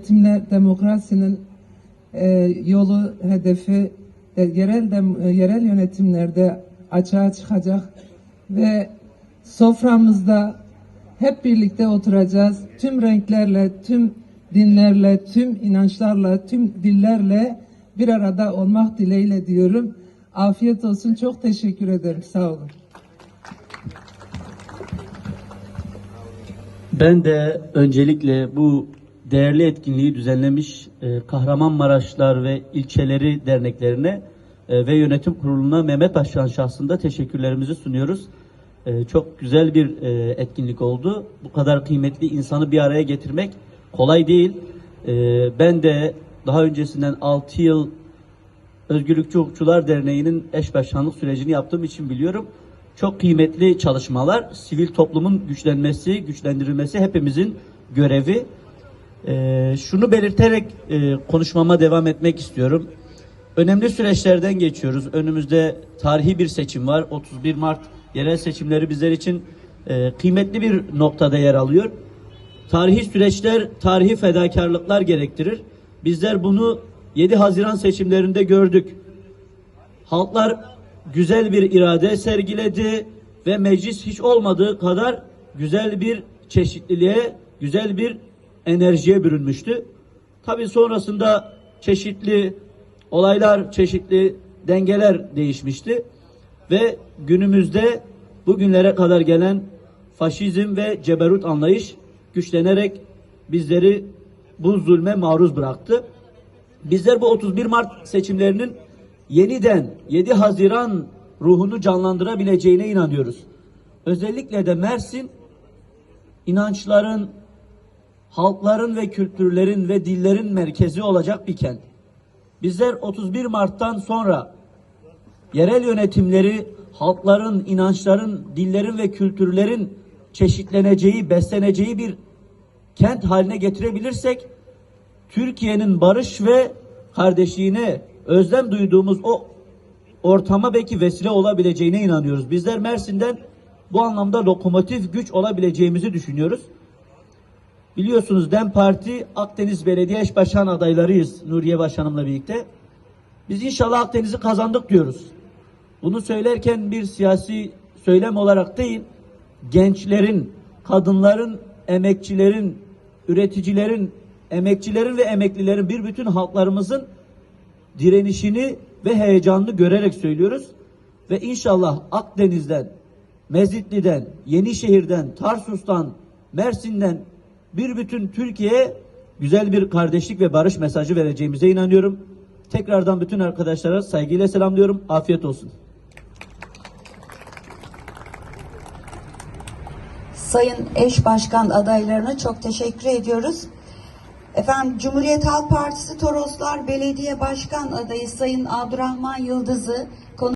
yönetimler demokrasinin e, yolu hedefi e, yerel dem- e, yerel yönetimlerde açığa çıkacak ve soframızda hep birlikte oturacağız. Tüm renklerle, tüm dinlerle, tüm inançlarla, tüm dillerle bir arada olmak dileğiyle diyorum. Afiyet olsun. Çok teşekkür ederim. Sağ olun. Ben de öncelikle bu değerli etkinliği düzenlemiş e, Kahramanmaraşlar ve ilçeleri derneklerine e, ve yönetim kuruluna Mehmet Başkan şahsında teşekkürlerimizi sunuyoruz. E, çok güzel bir e, etkinlik oldu. Bu kadar kıymetli insanı bir araya getirmek kolay değil. E, ben de daha öncesinden 6 yıl Özgürlükçü Hukukçular Derneği'nin eş başkanlık sürecini yaptığım için biliyorum. Çok kıymetli çalışmalar, sivil toplumun güçlenmesi, güçlendirilmesi hepimizin görevi. Ee, şunu belirterek e, konuşmama devam etmek istiyorum. Önemli süreçlerden geçiyoruz. Önümüzde tarihi bir seçim var. 31 Mart yerel seçimleri bizler için e, kıymetli bir noktada yer alıyor. Tarihi süreçler, tarihi fedakarlıklar gerektirir. Bizler bunu 7 Haziran seçimlerinde gördük. Halklar güzel bir irade sergiledi ve meclis hiç olmadığı kadar güzel bir çeşitliliğe, güzel bir enerjiye bürünmüştü. Tabii sonrasında çeşitli olaylar, çeşitli dengeler değişmişti ve günümüzde bugünlere kadar gelen faşizm ve ceberut anlayış güçlenerek bizleri bu zulme maruz bıraktı. Bizler bu 31 Mart seçimlerinin yeniden 7 Haziran ruhunu canlandırabileceğine inanıyoruz. Özellikle de Mersin inançların, halkların ve kültürlerin ve dillerin merkezi olacak bir kent. Bizler 31 Mart'tan sonra yerel yönetimleri halkların, inançların, dillerin ve kültürlerin çeşitleneceği, besleneceği bir kent haline getirebilirsek Türkiye'nin barış ve kardeşliğine özlem duyduğumuz o ortama belki vesile olabileceğine inanıyoruz. Bizler Mersin'den bu anlamda lokomotif güç olabileceğimizi düşünüyoruz. Biliyorsunuz DEM Parti Akdeniz Belediye Eş Başkan adaylarıyız Nuriye Başkanımla birlikte. Biz inşallah Akdeniz'i kazandık diyoruz. Bunu söylerken bir siyasi söylem olarak değil, gençlerin, kadınların, emekçilerin, üreticilerin, emekçilerin ve emeklilerin bir bütün halklarımızın direnişini ve heyecanını görerek söylüyoruz. Ve inşallah Akdeniz'den, Mezitli'den, Yenişehir'den, Tarsus'tan, Mersin'den bir bütün Türkiye'ye güzel bir kardeşlik ve barış mesajı vereceğimize inanıyorum. Tekrardan bütün arkadaşlara saygıyla selamlıyorum. Afiyet olsun. Sayın eş başkan adaylarına çok teşekkür ediyoruz. Efendim Cumhuriyet Halk Partisi Toroslar Belediye Başkan adayı Sayın Abdurrahman Yıldız'ı